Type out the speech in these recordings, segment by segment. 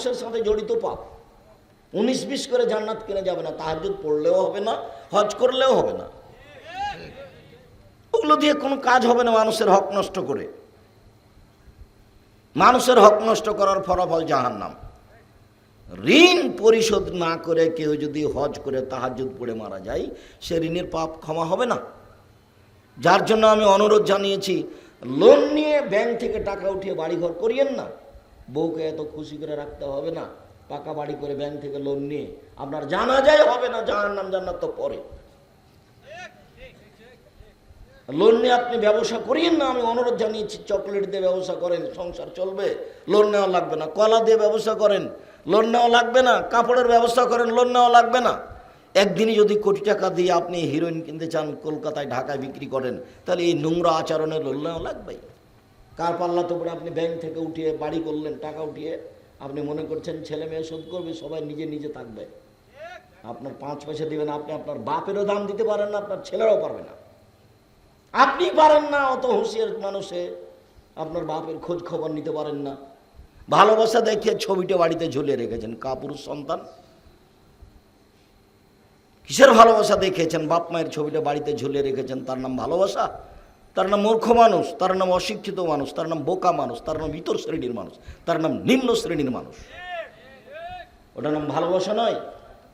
মানুষের সাথে জড়িত পাপ। উনিশ বিশ করে জান্নাত কিনে যাবে না তাহাজুদ পড়লেও হবে না, হজ করলেও হবে না। ওগুলো দিয়ে কোনো কাজ হবে না মানুষের হক নষ্ট করে। মানুষের হক নষ্ট করার ফলাফল জাহান্নাম। ঋণ পরিশোধ না করে কেউ যদি হজ করে তাহাজুদ পড়ে মারা যায়, সে ঋণের পাপ ক্ষমা হবে না। যার জন্য আমি অনুরোধ জানিয়েছি লোন নিয়ে ব্যাংক থেকে টাকা উঠিয়ে বাড়িঘর করিয়েন না। বউকে এত খুশি করে রাখতে হবে না, পাকা বাড়ি করে ব্যাংক থেকে লোন নিয়ে। আপনার জানা যায় হবে না জানার নাম জান্নাত তো পরে। লোন নিয়ে আপনি ব্যবসা করিয়েন না, আমি অনুরোধ জানিয়েছি চকলেট দিয়ে ব্যবসা করেন, সংসার চলবে। লোন নেওয়া লাগবে না, কলা দিয়ে ব্যবসা করেন লোন নেওয়া লাগবে না, কাপড়ের ব্যবস্থা করেন লোন নেওয়া লাগবে না। একদিনই যদি কোটি টাকা দিয়ে আপনি হিরোইন কিনতে চান, কলকাতায়, ঢাকায় বিক্রি করেন, তাহলে এই নোংরা আচরণের লোন নেওয়া লাগবে কার পাল্লা তো পরে আপনি ব্যাংক থেকে উঠিয়ে বাড়ি করলেন, টাকা উঠিয়ে আপনি মনে করছেন ছেলে মেয়ে শোধ করবে, সবাই নিজে নিজে থাকবে। আপনার পাঁচ পয়সা দিবেন, আপনি আপনার বাপেরও দাম দিতে পারেন না, আপনার ছেলেরাও পারবে না। আপনি পারেন না, অত হুঁশিয়ার মানুষে আপনার বাপের খোঁজ খবর নিতে পারেন না। ভালোবাসা দেখিয়ে ছবিটা বাড়িতে ঝুলিয়ে রেখেছেন, কাপুরুষ সন্তান। কিসের ভালোবাসা দেখিয়েছেন? বাপ মায়ের ছবিটা বাড়িতে ঝুলিয়ে রেখেছেন, তার নাম ভালোবাসা? তার নাম মূর্খ মানুষ, তার নাম অশিক্ষিত মানুষ, তার নাম বোকা মানুষ, তার নাম ইতর শ্রেণির মানুষ, তার নাম নিম্ন শ্রেণির মানুষ। ওটার নাম ভালোবাসা নয়।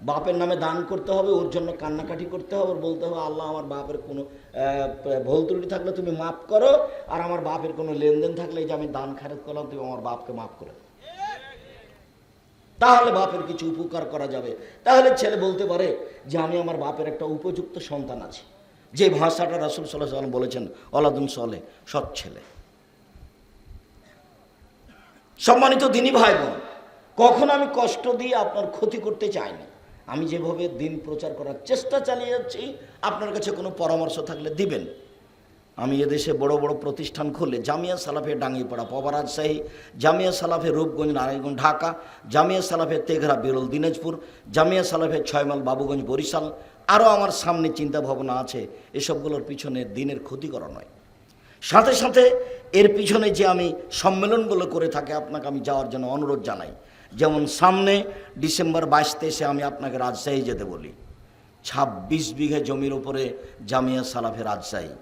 বাপের নামে দান করতে হবে, ওর জন্য কান্নাকাটি করতে হবে বলতে হবে, আল্লাহ, আমার বাপের কোনো ভুল ত্রুটি থাকলে তুমি মাফ করো, আর আমার বাপের কোনো লেনদেন থাকলে যে আমি দান খারেজ করলাম, তুমি আমার বাপকে মাফ করে। তাহলে বাপের কিছু উপকার করা যাবে। তাহলে ছেলে বলতে পারে যে, আমি আমার বাপের একটা উপযুক্ত সন্তান আছে। যে ভাষাটা রাসুল সাল্লাহ সাল্লাম বলেছেন, অলাদুন সলে, সৎ ছেলে। সম্মানিত দিনী ভাই বোন কখন আমি কষ্ট দিয়ে আপনার ক্ষতি করতে চাইনি। আমি যেভাবে দিন প্রচার করার চেষ্টা চালিয়ে যাচ্ছি, আপনার কাছে কোনো পরামর্শ থাকলে দিবেন। আমি এদেশে বড় বড় প্রতিষ্ঠান খুললে জামিয়া সালাফে ডাঙ্গিপাড়া পবা রাজশাহী জামিয়া সালাফে রূপগঞ্জ, নারায়ণগঞ্জ, ঢাকা, জামিয়া সালাফে তেঘরা, বিরল দিনাজপুর, জামিয়া সালাফে ছয়মাল বাবুগঞ্জ, বরিশাল আরও আমার সামনে চিন্তা ভাবনা আছে, এসবগুলোর পিছনে দিনের ক্ষতি করা নয়। সাথে সাথে এর পিছনে যে আমি সম্মেলনগুলো করে থাকি, আপনাকে আমি যাওয়ার জন্য অনুরোধ জানাই। যেমন সামনে ডিসেম্বর বাইশ তেইশে আমি আপনাকে রাজশাহী যেতে বলি। ছাব্বিশ বিঘে জমির উপরে জামিয়া সালাফে রাজশাহী।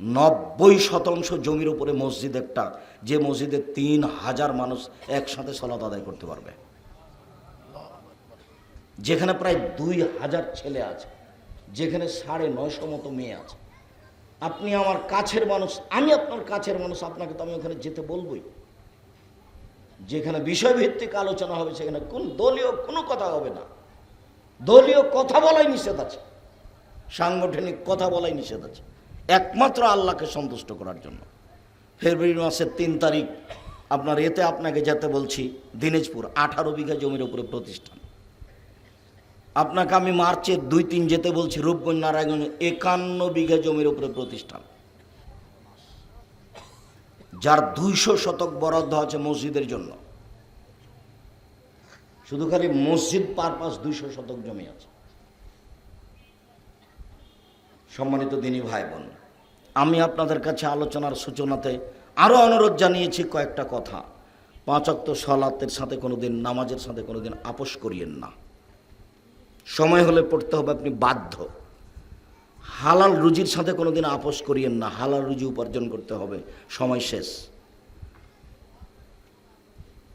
নব্বই শতাংশ জমির উপরে মসজিদ একটা, যে মসজিদে তিন হাজার মানুষ একসাথে সলাত আদায় করতে পারবে। যেখানে প্রায় দুই হাজার ছেলে আছে, যেখানে সাড়ে নয়শো মতো মেয়ে আছে। আপনি আমার কাছের মানুষ, আমি আপনার কাছের মানুষ, আপনাকে তো আমি ওখানে যেতে বলবই। যেখানে বিষয়ভিত্তিক আলোচনা হবে, সেখানে কোন দলীয় কোনো কথা হবে না। দলীয় কথা বলাই নিষেধ আছে, সাংগঠনিক কথা বলাই নিষেধ আছে। একমাত্র আল্লাহকে সন্তুষ্ট করার জন্য। ফেব্রুয়ারি মাসের তিন তারিখ, আপনার এতে আপনাকে যেতে বলছি, দিনাজপুর, আঠারো বিঘা জমির উপরে প্রতিষ্ঠান। আপনাকে আমি মার্চের দুই তিন যেতে বলছি, রূপগঞ্জ, নারায়ণগঞ্জ, একান্ন বিঘা জমির উপরে প্রতিষ্ঠান। যার দুইশো শতক বরাদ্দ আছে মসজিদের জন্য। শুধু খালি মসজিদ পারপাস দুইশো শতক জমি আছে। সম্মানিত দিনী ভাই বোন আমি আপনাদের কাছে আলোচনার সূচনাতে আরও অনুরোধ জানিয়েছি কয়েকটা কথা। পাঁচক্ত সলাতের সাথে কোনোদিন, নামাজের সাথে কোনোদিন আপোষ করিয়েন না। সময় হলে পড়তে হবে, আপনি বাধ্য। হালাল রুজির সাথে কোনোদিন আপোষ করিয়েন না, হালাল রুজি উপার্জন করতে হবে, সময় শেষ।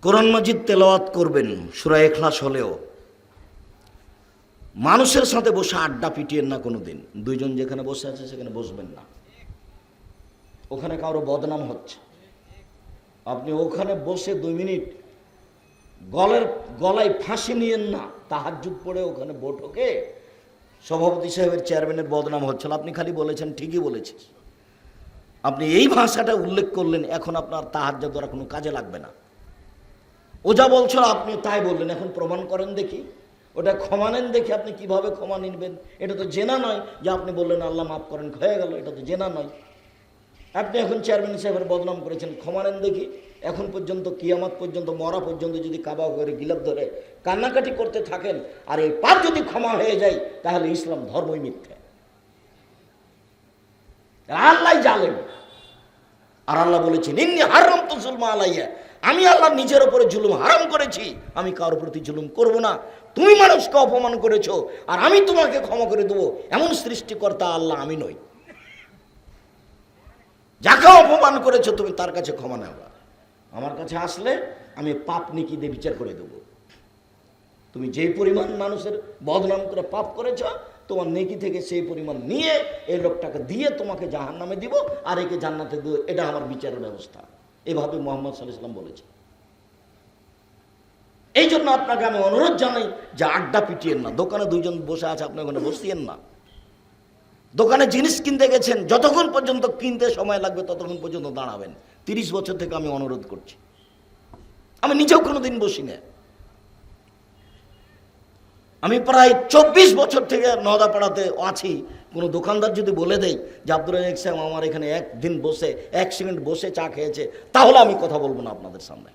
কোরআন মজিদ তেলাওয়াত করবেন, সুরা এখলাস হলেও। মানুষের সাথে বসে আড্ডা পিটিয়েন না কোনোদিন, দুইজন যেখানে বসে আছে সেখানে বসবেন না। ওখানে কারও বদনাম হচ্ছে। আপনি ওখানে বসে দুই মিনিট গলের, গলায় ফাঁসি নিয়েন না। তাহাজুদ পড়ে ওখানে বৈঠকে সভাপতি সাহেবের চেয়ারম্যানের বদনাম হচ্ছিল। আপনি খালি বলেছেন, ঠিকই বলেছিস। আপনি এই ভাষাটা উল্লেখ করলেন, এখন আপনার তাহাজ্য দ্বারা কোনো কাজে লাগবে না। ও যা বলছিল আপনি তাই বললেন। এখন প্রমাণ করেন দেখি। ওটা ক্ষমা নেন দেখি আপনি কীভাবে ক্ষমা নিনবেন এটা তো জেনা নয় যে আপনি বললেন, আল্লাহ মাফ করেন, হয়ে গেল, এটা তো জেনা নয়। আপনি এখন চেয়ারম্যান সাহেবের বদনাম করেছেন, ক্ষমা নেন দেখি। এখন পর্যন্ত, কিয়ামত পর্যন্ত, মরা পর্যন্ত যদি কাবা করে গিলাপ ধরে, কান্নাকাটি করতে থাকেন, আর এই পাপ যদি ক্ষমা হয়ে যায়, তাহলে ইসলাম ধর্মই মিথ্যে। আল্লাহ জালেন আর আল্লাহ বলেছেন, ইন্নি হারাম তো জুলমা আলাইয়া। আমি আল্লাহ নিজের ওপরে জুলুম হারাম করেছি, আমি কারোর প্রতি জুলুম করব না। তুমি মানুষকে অপমান করেছ, আর আমি তোমাকে ক্ষমা করে দেবো। এমন সৃষ্টিকর্তা আল্লাহ আমি নই। যাকে অপমান করেছ, তুমি তার কাছে ক্ষমা নেওয়া। আমার কাছে আসলে আমি পাপ নিকি দিয়ে বিচার করে দেবো। তুমি যেই পরিমাণ মানুষের বদনাম করে পাপ করেছ, তোমার নেকি থেকে সেই পরিমাণ নিয়ে এই লোকটাকে দিয়ে তোমাকে জাহান নামে দিব, আর একে জান্নাতে দিব, এটা আমার বিচারের ব্যবস্থা। এভাবে মোহাম্মদ সাল্লাহ ইসলাম বলেছে। এই জন্য আপনাকে আমি অনুরোধ জানাই যে আড্ডা পিটিয়েন না, দোকানে দুইজন বসে আছে, আপনি ওখানে বসিয়েন না। দোকানে জিনিস কিনতে গেছেন, যতক্ষণ পর্যন্ত কিনতে সময় লাগবে ততক্ষণ পর্যন্ত দাঁড়াবেন। তিরিশ বছর থেকে আমি অনুরোধ করছি। আমি নিজেও কোনো দিন বসি না আমি প্রায় চব্বিশ বছর থেকে নদাপাড়াতে আছি। কোনো দোকানদার যদি বলে দেয় যে আব্দুল রাজাক সাহেব আমার এখানে একদিন বসে, এক সেকেন্ড বসে চা খেয়েছে, তাহলে আমি কথা বলব না আপনাদের সামনে।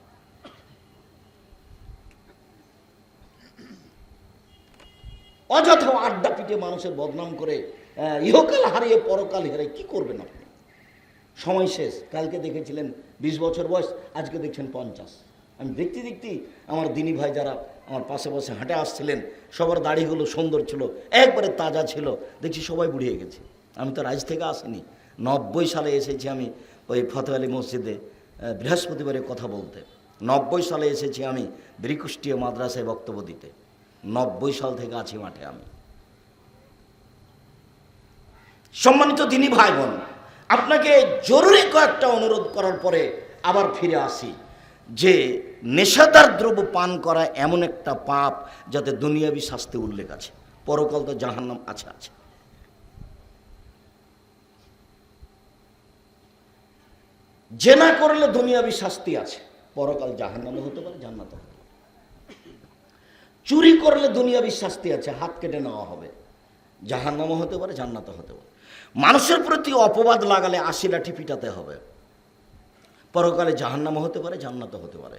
অযথা আড্ডা পিটে মানুষের বদনাম করে ইহকাল হারিয়ে পরকাল হারিয়ে কি করবেন আপনি? সময় শেষ। কালকে দেখেছিলেন বিশ বছর বয়স, আজকে দেখছেন পঞ্চাশ। আমি দেখতে দেখতে আমার দিনী ভাই যারা আমার পাশে পাশে হাঁটে আসছিলেন, সবার দাড়িগুলো সুন্দর ছিল, একবারে তাজা ছিল, দেখছি সবাই বুড়িয়ে গেছে। আমি তো রাজ থেকে আসিনি। নব্বই সালে এসেছি আমি ওই ফতেহ আলী মসজিদে বৃহস্পতিবারে কথা বলতে। নব্বই সালে এসেছি আমি ব্রিকুষ্টিয়া মাদ্রাসায় বক্তব্য দিতে। নব্বই সাল থেকে আছি মাঠে আমি। সম্মানিত দিনী ভাই বোন আপনাকে জরুরি কয়েকটা অনুরোধ করার পরে আবার ফিরে আসি। যে নেশাদার দ্রব্য পান করা এমন একটা পাপ যাতে দুনিয়াবি শাস্তি উল্লেখ আছে। পরকাল তো জাহান্নাম আছে আছে। জেনা করলে দুনিয়াবি শাস্তি আছে। পরকাল জাহান্নামে হতে পারে জান্নাত হতে পারে। চুরি করলে দুনিয়াবি শাস্তি আছে, হাত কেটে নেওয়া হবে। জাহান্নামও হতে পারে জান্নাত হতে পারে। মানুষের প্রতি অপবাদ লাগালে আশি লাঠি পিটাতে হবে। পরকালে জাহান্নামও হতে পারে, জান্নাতও হতে পারে।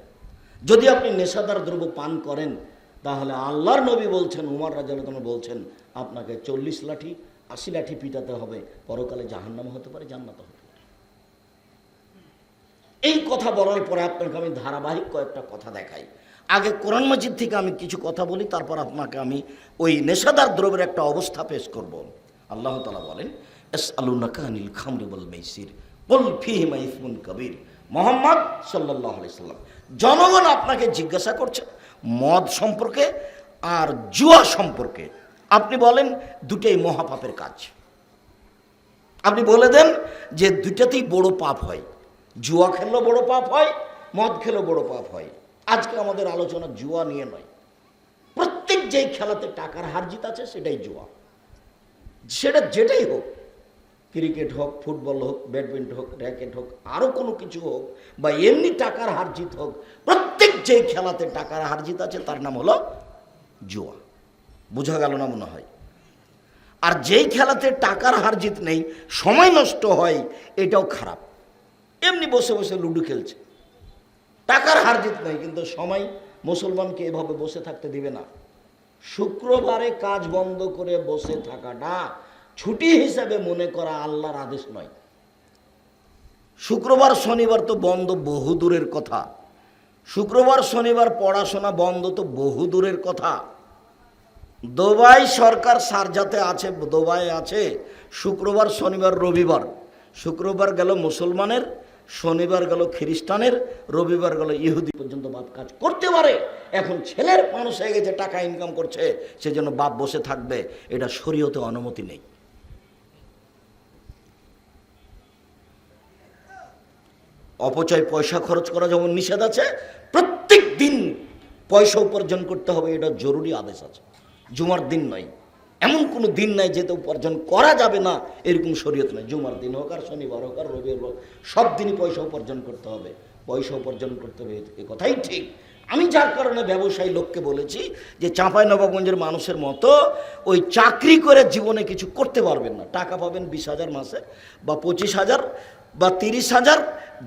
যদি আপনি নেশাদার দ্রব্য পান করেন, তাহলে আল্লাহর নবী বলছেন, উমার রাজা বলছেন, আপনাকে চল্লিশ লাঠি, আশি লাঠি পিটাতে হবে। পরকালে জাহান্নামও হতে পারে জান্নাত হতে পারে। এই কথা বলার পরে আপনাকে আমি ধারাবাহিক কয়েকটা কথা দেখাই। আগে কোরআন মজিদ থেকে আমি কিছু কথা বলি, তারপর আপনাকে আমি ওই নেশাদার দ্রব্যের একটা অবস্থা পেশ করব। আল্লাহ তালা বলেন আলু নাকানিল কবির। জনগণ আপনাকে জিজ্ঞাসা করছে, মদ সম্পর্কে আর জুয়া সম্পর্কে। আপনি বলেন, দুটোই মহাপাপের কাজ। আপনি বলে দেন যে দুটাতেই বড় পাপ হয়। জুয়া খেললেও বড় পাপ হয়, মদ খেলেও বড় পাপ হয়। আজকে আমাদের আলোচনা জুয়া নিয়ে নয়। প্রত্যেক যেই খেলাতে টাকার হার জিত আছে, সেটাই জুয়া। সেটা যেটাই হোক ক্রিকেট হোক, ফুটবল হোক, ব্যাডমিন্টন হোক, র্যাকেট হোক আরও কোনো কিছু হোক, বা এমনি টাকার হার জিত হোক, প্রত্যেক যেই খেলাতে টাকার হার জিত আছে, তার নাম হলো জুয়া। বোঝা গেল না মনে হয়? আর যেই খেলাতে টাকার হার জিত নেই, সময় নষ্ট হয়, এটাও খারাপ। এমনি বসে বসে লুডো খেলছে। টাকার হার জিত নেই, কিন্তু সময় মুসলমানকে এভাবে বসে থাকতে দিবে না। শুক্রবারে কাজ বন্ধ করে বসে থাকাটা ছুটি হিসাবে মনে করা আল্লাহর আদেশ নয়। শুক্রবার, শনিবার তো বন্ধ বহু দূরের কথা। শুক্রবার, শনিবার পড়াশোনা বন্ধ তো বহু দূরের কথা। দুবাই সরকার সারজাতে আছে দুবাই আছে। শুক্রবার, শনিবার, রবিবার। শুক্রবার গেল মুসলমানের, শনিবার গেল খ্রিস্টানের, রবিবার গেল ইহুদি পর্যন্ত বাপ কাজ করতে পারে। এখন ছেলের মানুষ হয়ে গেছে, টাকা ইনকাম করছে, সেজন্য বাপ বসে থাকবে। এটা শরীয়তে অনুমতি নেই। অপচয় পয়সা খরচ করা যেমন নিষেধ আছে, প্রত্যেক দিন পয়সা উপার্জন করতে হবে, এটা জরুরি আদেশ আছে। জুমার দিন নয়, এমন কোনো দিন নাই যেতে উপার্জন করা যাবে না, এরকম শরীয়ত নয়। জুমার দিন হোক আর শনিবার হোক আর রবিবার হোক, সব দিনই পয়সা উপার্জন করতে হবে। পয়সা উপার্জন করতে হবে, এ কথাই ঠিক। আমি যার কারণে ব্যবসায়ী লোককে বলেছি যে চাঁপাই নবাবগঞ্জের মানুষের মতো ওই চাকরি করে জীবনে কিছু করতে পারবেন না। টাকা পাবেন বিশ হাজার মাসে বা পঁচিশ হাজার বা তিরিশ হাজার,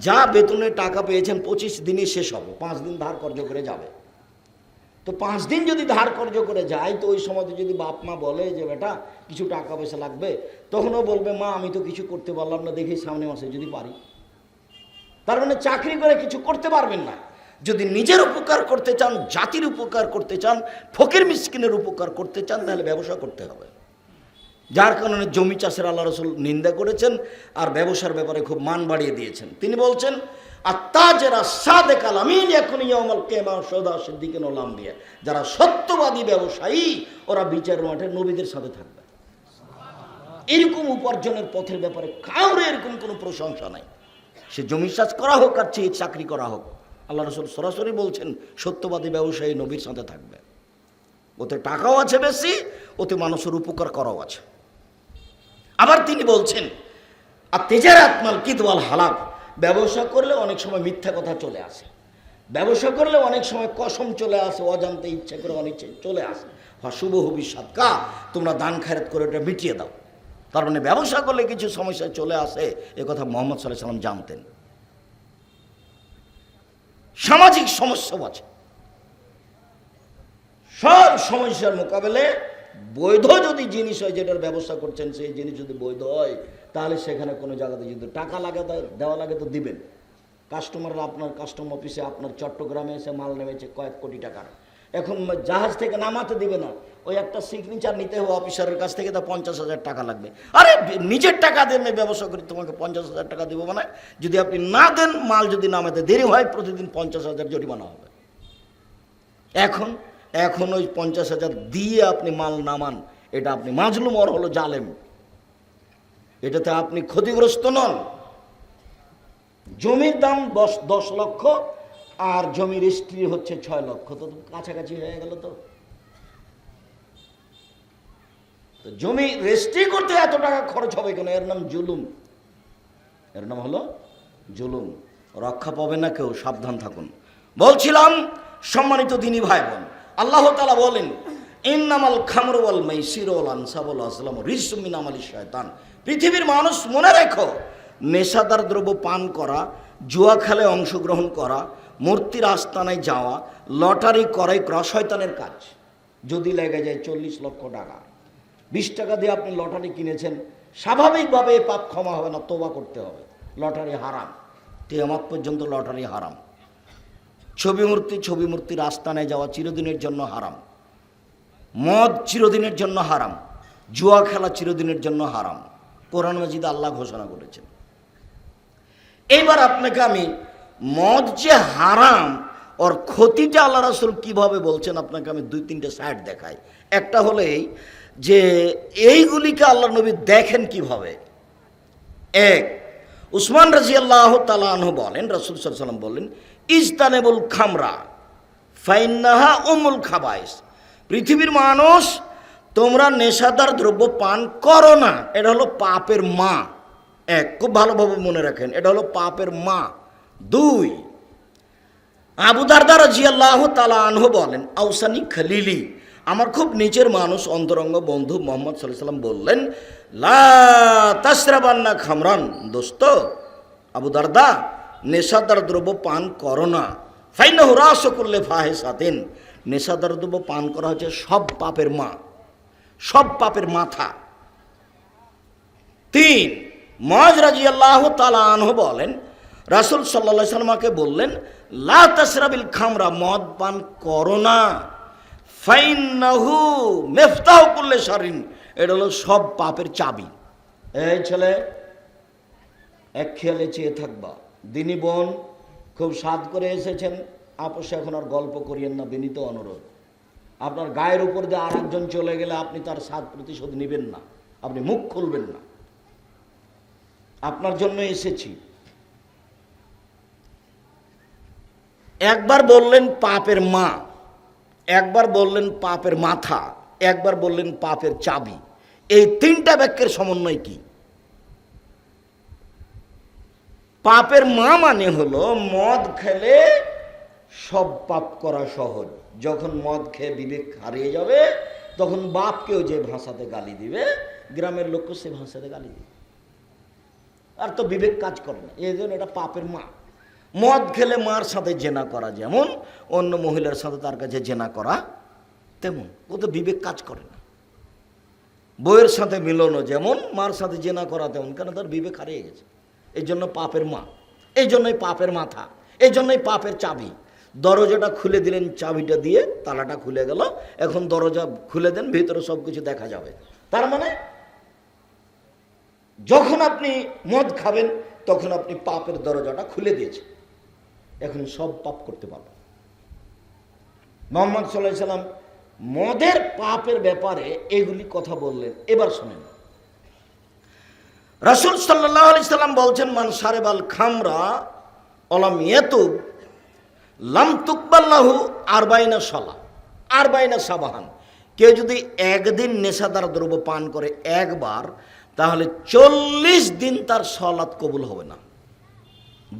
যা বেতনে টাকা পেয়েছেন, পঁচিশ দিনই শেষ হবে, পাঁচ দিন ধার কর্য করে যাবে। তো পাঁচ দিন যদি ধার কর্য করে যায়, তো ওই সময় যদি বাপ মা বলে যে, বেটা, কিছু টাকা পয়সা লাগবে, তখনও বলবে, মা, আমি তো কিছু করতে পারলাম না, দেখি সামনে মাসে যদি পারি। তার মানে চাকরি করে কিছু করতে পারবেন না। যদি নিজের উপকার করতে চান, জাতির উপকার করতে চান, ফকির মিসকিনের উপকার করতে চান, তাহলে ব্যবসা করতে হবে। যার কারণে জমি চাষের আল্লাহ রসুল নিন্দা করেছেন আর ব্যবসার ব্যাপারে খুব মান বাড়িয়ে দিয়েছেন। তিনি বলছেন যারা সাদে কালামিন এখন ইয়ামাল কেমা সদা সিদ্দিকে নলাম্বিয়া যারা সত্যবাদী ব্যবসায়ী, ওরা বিচার মাঠে নবীদের সাথে থাকবে। এরকম উপার্জনের পথের ব্যাপারে কাউরে এরকম কোনো প্রশংসা নাই। সে জমি চাষ করা হোক আর চেয়ে চাকরি করা হোক। আল্লাহ রসুল সরাসরি বলছেন, সত্যবাদী ব্যবসায়ী নবীর সাথে থাকবে। ওতে টাকাও আছে বেশি, ওতে মানুষের উপকার করাও আছে। আবার তিনি বলছেন আর তেজার আত্মাল কিদওয়াল হালাফ ব্যবসা করলে অনেক সময় মিথ্যা কথা চলে আসে। ব্যবসা করলে অনেক সময় কসম চলে আসে, অজান্তে ইচ্ছা করে অনিচ্ছে চলে আসে। হয় শুভ ভবিষ্যৎ কা? তোমরা দান খায়রাত করে ওটা মিটিয়ে দাও। তার মানে ব্যবসা করলে কিছু সমস্যা চলে আসে, এ কথা মোহাম্মদ সাল্লাহ সাল্লাম জানতেন। সামাজিক সমস্যাও আছে। সব সমস্যার মোকাবেলে বৈধ যদি জিনিস হয়, যেটার ব্যবস্থা করছেন, সেই জিনিস যদি বৈধ হয়, তাহলে সেখানে কোনো জায়গাতে যদি টাকা লাগে দেওয়া লাগে, তো দিবেন। কাস্টমাররা আপনার, কাস্টম অফিসে আপনার চট্টগ্রামে এসে মাল নেমেছে কয়েক কোটি টাকার। এখন জাহাজ থেকে নামাতে দিবে না। ওই একটা সিগনেচার নিতে হবে অফিসারের কাছ থেকে, তা পঞ্চাশ হাজার টাকা লাগবে। আরে, নিজের টাকা দিয়ে আমি ব্যবসা করি, তোমাকে পঞ্চাশ হাজার টাকা দেবো মানে যদি আপনি না দেন, মাল যদি নামাতে দেরি হয়, প্রতিদিন পঞ্চাশ হাজার জরিমানা হবে। এখন এখন ওই পঞ্চাশ হাজার দিয়ে আপনি মাল নামান এটা আপনি মাজলুম ওর হলো জালেম। এটাতে আপনি ক্ষতিগ্রস্ত নন। জমির দাম দশ দশ লক্ষ, আর জমির স্ত্রী হচ্ছে ছয় লক্ষ। তো কাছাকাছি হয়ে গেল তো। তো জমি রেজিস্ট্রি করতে এত টাকা খরচ হবে কেন? এর নাম জুলুম। এর নাম হলো জুলুম। রক্ষা পাবে না কেউ, সাবধান থাকুন। বলছিলাম সম্মানিত দিনী ভাই বোন আল্লাহ তালা বলেন, ইন্নামাল খামরওয়াল মাইসিরওয়াল আনসাবুল আসলাম রিসমিন আমালি শয়তান পৃথিবীর মানুষ মনে রেখো, নেশাদার দ্রব্য পান করা, জুয়া খেলে অংশগ্রহণ করা, মূর্তির আস্তানায় যাওয়া, লটারি করাই ক্র শয়তানের কাজ। যদি লেগে যায় চল্লিশ লক্ষ টাকা, বিশ টাকা দিয়ে আপনি লটারি কিনেছেন, স্বাভাবিকভাবে পাপ ক্ষমা হবে না তোবা করতে হবে। লটারি হারাম তেয়ামাত পর্যন্ত লটারি হারাম। ছবি মূর্তি ছবি মূর্তির আস্তানায় যাওয়া চিরদিনের জন্য হারাম। মদ চিরদিনের জন্য হারাম। জুয়া খেলা চিরদিনের জন্য হারাম। কোরআন মাজিদ আল্লাহ ঘোষণা করেছেন। এইবার আপনাকে আমি মদ যে হারাম, ওর ক্ষতিটা আল্লাহ রাসুল কীভাবে বলছেন আপনাকে আমি দুই তিনটে সাইড দেখাই। একটা হলো এই যে এইগুলিকে আল্লাহ নবী দেখেন কীভাবে? এক, উসমান রাজি আল্লাহ তালাহ বলেন, রসুল সাল্লাম বললেন ইস্তানেবুল খামরা, ফাইন্নাহা উমুল খাবাইস। পৃথিবীর মানুষ, তোমরা নেশাদার দ্রব্য পান করো না। এটা হলো পাপের মা। এক, খুব ভালোভাবে মনে রাখেন, এটা হলো পাপের মা। দুই, আবু দারদার জিয়াল্লাহ তালা আনহু বলেন, আউসানি খালিলি, আমার খুব নিচের মানুষ, অন্তরঙ্গ বন্ধু মোহাম্মদ সাল্লাহ সাল্লাম বললেন, লা তাসরাবান্না খামরান, দোস্ত, আবু দারদা নেশাদার দ্রব্য পান করো না। ফাইন হরাস করলে ফাহে সাতেন নেশাদার দ্রব্য পান করা হচ্ছে সব পাপের মা, সব পাপের মাথা। তিন মজ রাজি আল্লাহ তালাহ বলেন, রাসুল সাল্লা সাল্লামাকে বললেন, লা খামরা মদ পান করো না। ফাইনাহু মেফতাহ করলে সারিন এটা হলো সব পাপের চাবি। এই ছেলে, এক খেয়ালে চেয়ে থাকবা। দিনী বোন খুব স্বাদ করে এসেছেন। আপোষে এখন আর গল্প করিয়েন না, বিনীত অনুরোধ। আপনার গায়ের উপর দিয়ে আর একজন চলে গেলে আপনি তার স্বাদ প্রতিশোধ নেবেন না, আপনি মুখ খুলবেন না। আপনার জন্য এসেছি। একবার বললেন পাপের মা, একবার বললেন পাপের মাথা, একবার বললেন পাপের চাবি। এই তিনটা বাক্যের সমন্বয় কি? পাপের মা মানে হলো মদ খেলে সব পাপ করা সহজ। যখন মদ খেয়ে বিবেক হারিয়ে যাবে, তখন বাপকেও যে ভাষাতে গালি দিবে, গ্রামের লোককে সে ভাষাতে গালি দিবে। আর তো বিবেক কাজ করে না, এই জন্য এটা পাপের মা। মদ খেলে মার সাথে জেনা করা যেমন, অন্য মহিলার সাথে তার কাছে জেনা করা তেমন। ও তো বিবেক কাজ করে না। বইয়ের সাথে মিলনও যেমন, মার সাথে জেনা করা তেমন, কেন তার বিবেক হারিয়ে গেছে? এই জন্য পাপের মা। এই জন্যই পাপের মাথা। এই জন্যই পাপের চাবি। দরজাটা খুলে দিলেন, চাবিটা দিয়ে তালাটা খুলে গেল। এখন দরজা খুলে দেন, ভিতরে সব কিছু দেখা যাবে। তার মানে যখন আপনি মদ খাবেন, তখন আপনি পাপের দরজাটা খুলে দিয়েছেন। এখন সব পাপ করতে পারবেন। মোহাম্মদ সাল্লাহ সাল্লাম মদের পাপের ব্যাপারে এগুলি কথা বললেন। এবার শোনেন। রাসুল সাল্লাহ আলি সাল্লাম বলছেন, মান সারেবাল খামরা অলাম ইয়েতুব, লাম তুকবাল্লাহু আরবাইনা সলা আরবাইনা সাবাহান। কেউ যদি একদিন নেশাদার দ্রব্য পান করে একবার, তাহলে চল্লিশ দিন তার সলাৎ কবুল হবে না।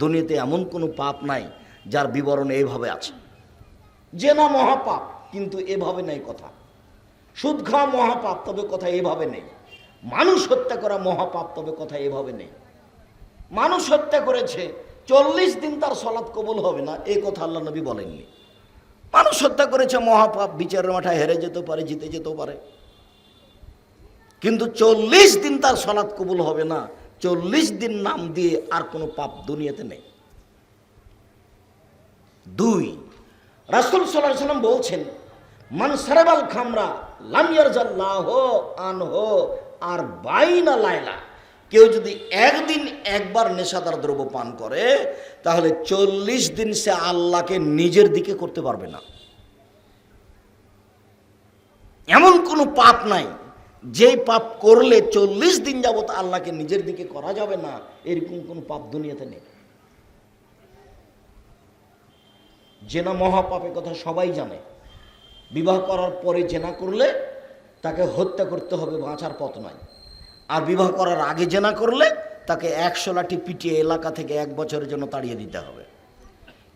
দুনিয়াতে এমন কোনো পাপ নাই যার বিবরণ এইভাবে আছে। যে না মহাপাপ, কিন্তু এভাবে নেই কথা। সুদ মহাপাপ, তবে কথা এভাবে নেই। মানুষ হত্যা করা মহাপাপ, তবে কথা এভাবে নেই। মানুষ হত্যা করেছে, চল্লিশ দিন তার সলাৎ কবুল হবে না এই কথা আল্লাহ নবী বলেননি। মানুষ হত্যা করেছে মহাপাপ, বিচারের মাঠায় হেরে যেতে পারে, জিতে যেতেও পারে। কিন্তু চল্লিশ দিন তার সলাৎ কবুল হবে না, চল্লিশ দিন নাম দিয়ে আর কোনো পাপ দুনিয়াতে নেই। দুই, রাসুল সাল্লাহ সাল্লাম বলছেন, মান সারাবাল খামরা লামিয়ার জাল্লাহ আনহ আর বাইনা লাইলা কেউ যদি একদিন একবার নেশাদার দ্রব্য পান করে, তাহলে চল্লিশ দিন সে আল্লাহকে নিজের দিকে করতে পারবে না। এমন কোনো পাপ নাই, যেই পাপ করলে চল্লিশ দিন যাবত আল্লাহকে নিজের দিকে করা যাবে না, এরকম কোনো পাপ দুনিয়াতে নেই। জেনা মহাপাপের কথা সবাই জানে। বিবাহ করার পরে জেনা করলে তাকে হত্যা করতে হবে, বাঁচার পথ নয়। আর বিবাহ করার আগে জেনা করলে, তাকে একশো লাঠি পিটিয়ে এলাকা থেকে এক বছরের জন্য তাড়িয়ে দিতে হবে।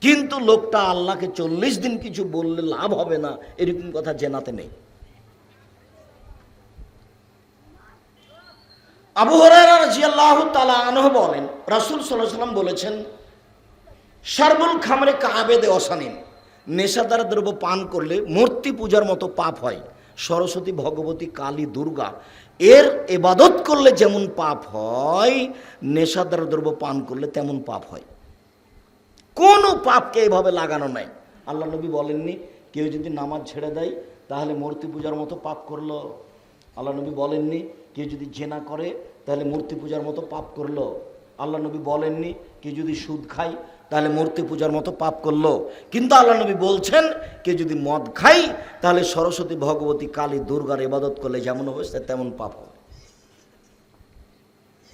কিন্তু লোকটা আল্লাহকে চল্লিশ দিন কিছু বললে লাভ হবে না, এরকম কথা জেনাতে নেই। আবু হরাহ তালা আনহ বলেন, রাসুল সাল্লাম বলেছেন সর্বল খামরে কাবেদে অসানিন। নেশাদার দ্রব্য পান করলে মূর্তি পূজার মতো পাপ হয়। সরস্বতী ভগবতী কালী দুর্গা, এর এবাদত করলে যেমন পাপ হয়, নেশাদার দ্রব্য পান করলে তেমন পাপ হয়। কোনো পাপকে এভাবে লাগানো নাই। আল্লাহ নবী বলেননি, কেউ যদি নামাজ ছেড়ে দেয়, তাহলে মূর্তি পূজার মতো পাপ করল। আল্লাহ নবী বলেননি, কেউ যদি জেনা করে, তাহলে মূর্তি পূজার মতো পাপ করল। আল্লাহ নবী বলেননি, কেউ যদি সুদ খায় তাহলে মূর্তি পূজার মতো পাপ করল। কিন্তু আল্লাহ নবী বলছেন কেউ যদি মদ খাই তাহলে সরস্বতী ভগবতী কালী দুর্গার ইবাদত করলে যেমন সে তেমন পাপ হবে।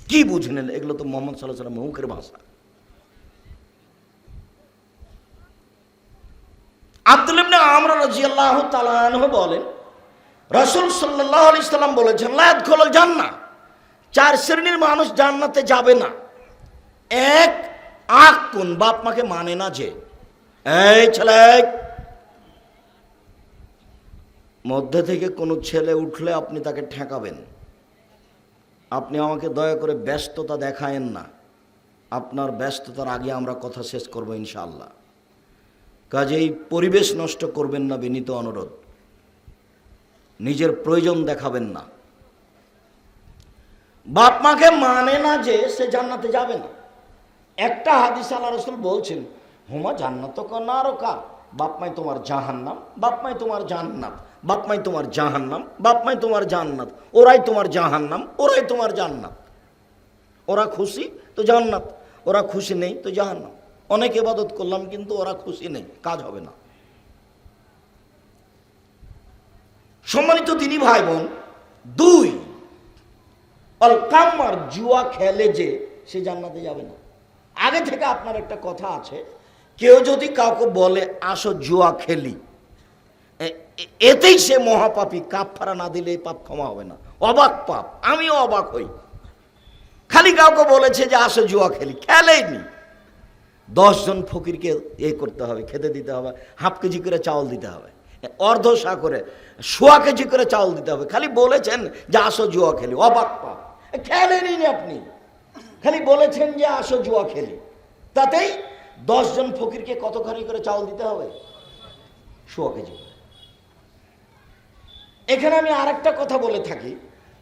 কি বুঝলেন? এগুলো তো মোহাম্মদ সাল্লাহ সাল্লাম মুখের ভাষা। আব্দুল ইবনে বলেন সাল্লাম বলেছেন চার শ্রেণির মানুষ জান্নাতে যাবে না। এক আক কোন বাপ মাকে মানে না যে? এই ছেলে! মধ্যে থেকে কোনো ছেলে উঠলে আপনি তাকে ঠেকাবেন। আপনি আমাকে দয়া করে ব্যস্ততা দেখায়েন না। আপনার ব্যস্ততার আগে আমরা কথা শেষ করব ইনশাআল্লাহ। কাজেই পরিবেশ নষ্ট করবেন না বিনীত অনুরোধ। নিজের প্রয়োজন দেখাবেন না। বাপ মাকে মানে না যে সে জান্নাতে যাবে না। একটা হাদিস আল্লাহ রসুল বলছেন, হুমা জান্নাত না আরও কা বাপমাই তোমার জাহান্নাম বাপমাই তোমার জান্নাত বাপমাই তোমার জাহান্নাম বাপমাই তোমার জান্নাত, ওরাই তোমার জাহান্নাম, ওরাই তোমার জান্নাত। ওরা খুশি, তো জান্নাত, ওরা খুশি নেই, তো জাহান্নাম। অনেক ইবাদত করলাম, কিন্তু ওরা খুশি নেই, কাজ হবে না। সম্মানিত তিনি ভাই বোন দুই অল কাম্মার জুয়া খেলে যে সে জান্নাতে যাবে না। আগে থেকে আপনার একটা কথা আছে, কেউ যদি কাউকে বলে, আসো জুয়া খেলি। এতেই সে মহাপাপী, কাপ ফাড়া না দিলে এই পাপ ক্ষমা হবে না। অবাক পাপ, আমিও অবাক হই। খালি কাউকে বলেছে যে, আসো জুয়া খেলি। খেলেইনি। দশজন ফকিরকে এ করতে হবে, খেতে দিতে হবে, হাফ কেজি করে চাউল দিতে হবে অর্ধ শা করে, সোয়া কেজি করে চাউল দিতে হবে। খালি বলেছেন যে, আসো জুয়া খেলি। অবাক পাপ। খেলেনি আপনি। খালি বলেছেন যে আসো জুয়া খেলি। তাতেই দশজন ফকিরকে কতখানি করে চাউল দিতে হবে? সোয়া কেজি। এখানে আমি আরেকটা কথা বলে থাকি,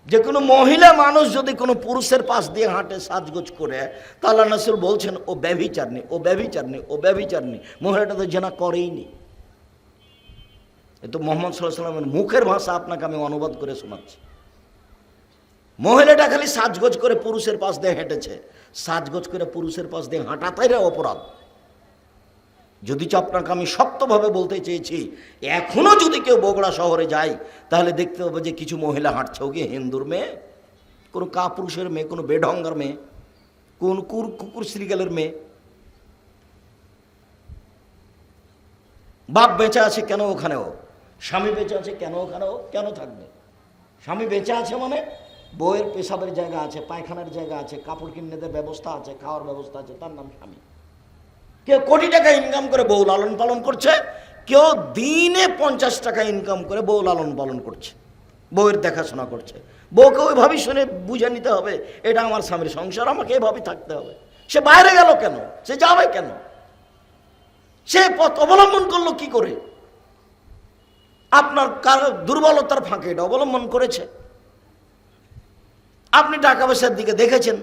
যে কোনো মহিলা মানুষ যদি কোনো পুরুষের পাশ দিয়ে হাঁটে, সাজগোজ করে, তাহলে নাসুল বলছেন, ও ব্যভিচারনি ও ব্যভিচারনি ও ব্যভিচারনি মহিলাটা তো জেনা করেই নি। এ তো মোহাম্মদ সাল্লাহ সাল্লামের মুখের ভাষা আপনাকে আমি অনুবাদ করে শোনাচ্ছি। মহিলাটা খালি সাজগোজ করে পুরুষের পাশ দিয়ে হেঁটেছে। সাজগোজ করে পুরুষের পাশ দিয়ে হাঁটাটাই রে অপরাধ। যদি আপনাকে আমি শক্তভাবে বলতে চেয়েছি, এখনও যদি কেউ বগুড়া শহরে যায়, তাহলে দেখতে হবে যে কিছু মহিলা হাঁটছে। ও হিন্দুর মেয়ে? কোনো কাপুরুষের মেয়ে, কোনো বেঢঙ্গার মেয়ে, কোন কুর কুকুর শ্রীগালের মেয়ে? বাপ বেঁচে আছে কেন ওখানেও? স্বামী বেঁচে আছে কেন ওখানেও? কেন থাকবে? স্বামী বেঁচে আছে মানে? বউয়ের পেশাবের জায়গা আছে, পায়খানার জায়গা আছে, কাপড় কিনতে ব্যবস্থা আছে, খাওয়ার ব্যবস্থা আছে, তার নাম স্বামী। কেউ কোটি টাকা ইনকাম করে বউ লালন পালন করছে, কেউ দিনে পঞ্চাশ টাকা ইনকাম করে বউ লালন পালন করছে, বউয়ের দেখাশোনা করছে। বউকে ওইভাবেই শুনে বুঝে নিতে হবে, এটা আমার স্বামীর সংসার, আমাকে এভাবেই থাকতে হবে। সে বাইরে গেল কেন? সে যাবে কেন? সে পথ অবলম্বন করল কি করে? আপনার কার দুর্বলতার ফাঁকে এটা অবলম্বন করেছে। আপনি টাকা পয়সার দিকে দেখেছেন,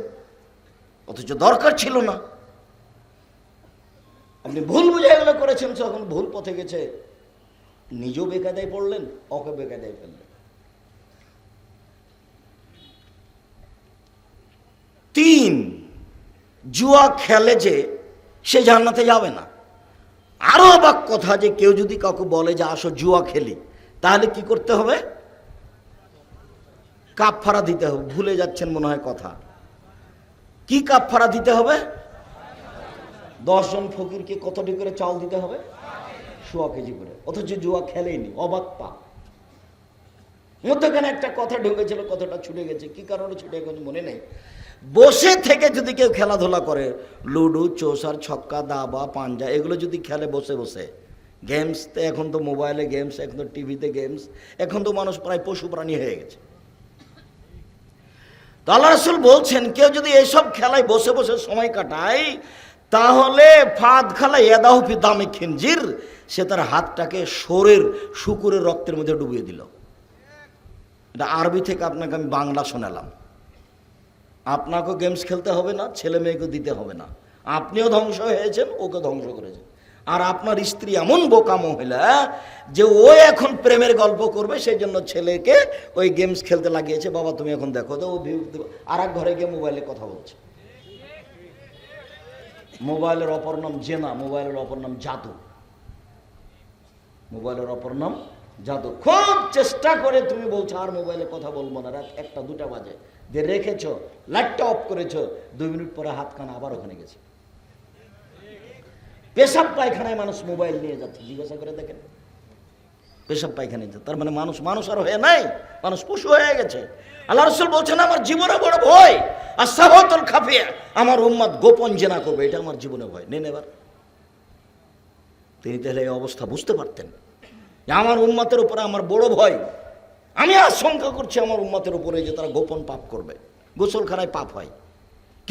অথচ দরকার ছিল না। আপনি ভুল বুঝে এগুলো করেছেন, যখন ভুল পথে গেছে, নিজেও বেকায়দায় পড়লেন ওকে বেকায়দায় ফেললেন। তিন, জুয়া খেলে যে সে জান্নাতে যাবে না। আরও অবাক কথা যে কেউ যদি কাউকে বলে যে আসো জুয়া খেলি, তাহলে কি করতে হবে? কাপ ফাড়া দিতে হবে, ভুলে যাচ্ছেন মনে হয় কথা। কি কাপ ফাড়া দিতে হবে? দশজন ফকিরকে কতটি করে চাল দিতে হবে? সোয়া কেজি করে। অথচ জুয়া খেলেইনি অবাক পা। মধ্যখানে একটা কথা ঢুকেছিল, কথাটা ছুটে গেছে। কি কারণে ছুটে গেছে মনে নেই? বসে থেকে যদি কেউ খেলাধুলা করে, লুডো, চৌসার, ছক্কা, দাবা, পাঞ্জা, এগুলো যদি খেলে বসে বসে গেমস তো এখন তো মোবাইলে গেমস এখন তো টিভিতে গেমস এখন তো মানুষ প্রায় পশু প্রাণী হয়ে গেছে। তো আল্লাহ রসুল বলছেন, কেউ যদি এইসব খেলায় বসে বসে সময় কাটায়, তাহলে ফাঁদ খেলা এদাহফি দামে খিনজির, সে তার হাতটাকে সোরের শুকুরের রক্তের মধ্যে ডুবিয়ে দিল। এটা আরবি থেকে আপনাকে আমি বাংলা শোনালাম। আপনাকেও গেমস খেলতে হবে না, ছেলে মেয়েকেও দিতে হবে না। আপনিও ধ্বংস হয়েছেন ওকে ধ্বংস করেছেন। আর আপনার স্ত্রী এমন বোকা মহিলা যে ও এখন প্রেমের গল্প করবে সেই জন্য ছেলেকে ওই গেমস খেলতে লাগিয়েছে। বাবা, তুমি এখন দেখো, তো ও আর এক ঘরে গিয়ে মোবাইলে কথা বলছে। মোবাইলের অপর নাম জেনা মোবাইলের অপর নাম জাদু। মোবাইলের অপর নাম জাদু। খুব চেষ্টা করে তুমি বলছো, আর মোবাইলে কথা বলব না। রাত একটা, দুটা বাজে। যে রেখেছ লাইটটা অফ করেছ। দুই মিনিট পরে হাত কানা আবার ওখানে গেছে। পেশাব পায়খানায় মানুষ মোবাইল নিয়ে যাচ্ছে, জিজ্ঞাসা করে দেখেন। পেশাব পায়খানায় তার মানে মানুষ মানুষ আর হয়ে নাই, মানুষ পশু হয়ে গেছে। আল্লাহ রসুল বলছেন, আমার জীবনে বড় ভয়, আর সাহতল খাফিয়া, আমার উম্মাদ গোপন জেনা করবে, এটা আমার জীবনে ভয় নেন এবার। তিনি তাহলে এই অবস্থা বুঝতে পারতেন আমার উম্মাতের উপরে আমার বড় ভয়। আমি আশঙ্কা করছি আমার উম্মাতের উপরে যে তারা গোপন পাপ করবে, গোসলখানায় পাপ হয়।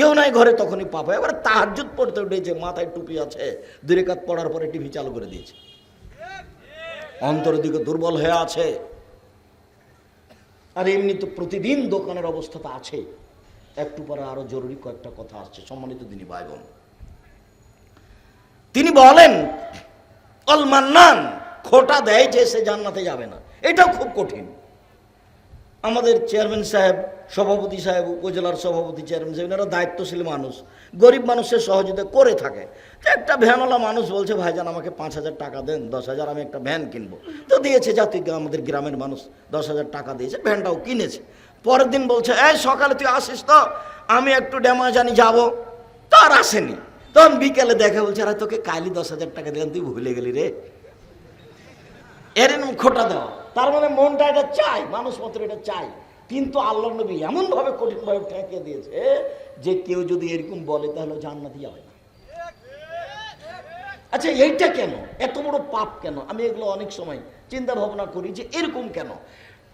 কেউ নাই ঘরে তখনই পাপ হয়। এবার তাহাজুত পড়তে উঠেছে, মাথায় টুপি আছে, দুই কাত পড়ার পরে টিভি চালু করে দিয়েছে। অন্তরের দিকে দুর্বল হয়ে আছে। আর এমনি তো প্রতিদিন দোকানের অবস্থা তো আছে। একটু পরে আরও জরুরি কয়েকটা কথা আসছে, সম্মানিত দিনী ভাই বোন তিনি বলেন অলমান্নান খোটা দেয় যে সে জান্নাতে যাবে না। এটাও খুব কঠিন। আমাদের চেয়ারম্যান সাহেব, সভাপতি সাহেব, উপজেলার সভাপতি চেয়ারম্যান সাহেব, এনারা দায়িত্বশীল মানুষ। গরিব মানুষের সহযোগিতা করে থাকে। তো একটা ভ্যানওয়ালা মানুষ বলছে, ভাইজান, আমাকে পাঁচ হাজার টাকা দেন, দশ হাজার, আমি একটা ভ্যান কিনবো। তো দিয়েছে জাতি আমাদের গ্রামের মানুষ, দশ হাজার টাকা দিয়েছে, ভ্যানটাও কিনেছে। পরের দিন বলছে, এই সকালে তুই আসিস তো, আমি একটু ড্যামা জানি যাব। তো আর আসেনি। তখন বিকেলে দেখা বলছে, আরে তোকে কালি দশ হাজার টাকা দিলাম, তুই ভুলে গেলি রে। এর খোটা দেওয়া। তার মানে মনটা এটা চাই মানুষ মাত্র এটা চাই কিন্তু আল্লাহ নবী এমনভাবে কঠিনভাবে ঠেকিয়ে দিয়েছে যে কেউ যদি এরকম বলে, তাহলে জান্নাতি যাবে না। আচ্ছা এইটা কেন? এত বড় পাপ কেন? আমি এগুলো অনেক সময় চিন্তা ভাবনা করি যে এরকম কেন?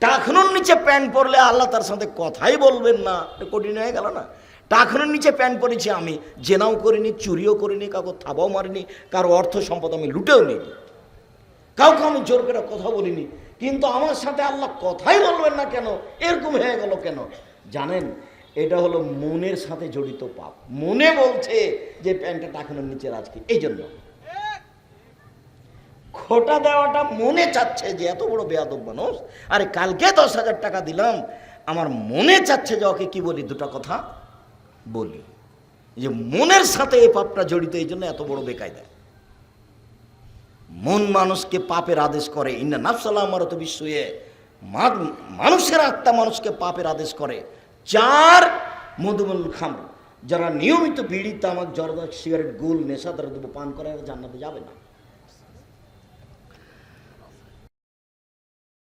টাকনুর নিচে প্যান্ট পরলে আল্লাহ তার সাথে কথাই বলবেন না। কঠিন হয়ে গেল না? টাকনুর নিচে প্যান্ট পরেছি আমি, জেনাও করিনি, চুরিও করিনি, কাউকে থাবাও মারিনি, কারও অর্থ সম্পদ আমি লুটেও নিইনি। কাউকে আমি জোর করে কথা বলিনি। কিন্তু আমার সাথে আল্লাহ কথাই বলবেন না কেন? এরকম হয়ে গেল কেন? জানেন, এটা হলো মনের সাথে জড়িত পাপ। মনে বলছে যে প্যান্টটা টাকানোর নিচে রাজকে এই জন্য খোটা দেওয়াটা মনে চাচ্ছে যে এত বড় বেয়াদব মানুষ। আরে, কালকে দশ হাজার টাকা দিলাম। আমার মনে চাচ্ছে যে ওকে কি বলি? দুটো কথা বলি। যে মনের সাথে এই পাপটা জড়িত এই জন্য এত বড় বেকায়দা। মন মানুষকে পাপের আদেশ করে। ইন্না নাফসাল্লাহ মারত বিশ্বয়ে মানুষের আত্মা মানুষকে পাপের আদেশ করে। চার মধুমল খাম যারা নিয়মিত বিড়ি তামাক জর্দা, সিগারেট, গুল, নেশা দ্রব্য পান করে জান্নাতে যাবে না।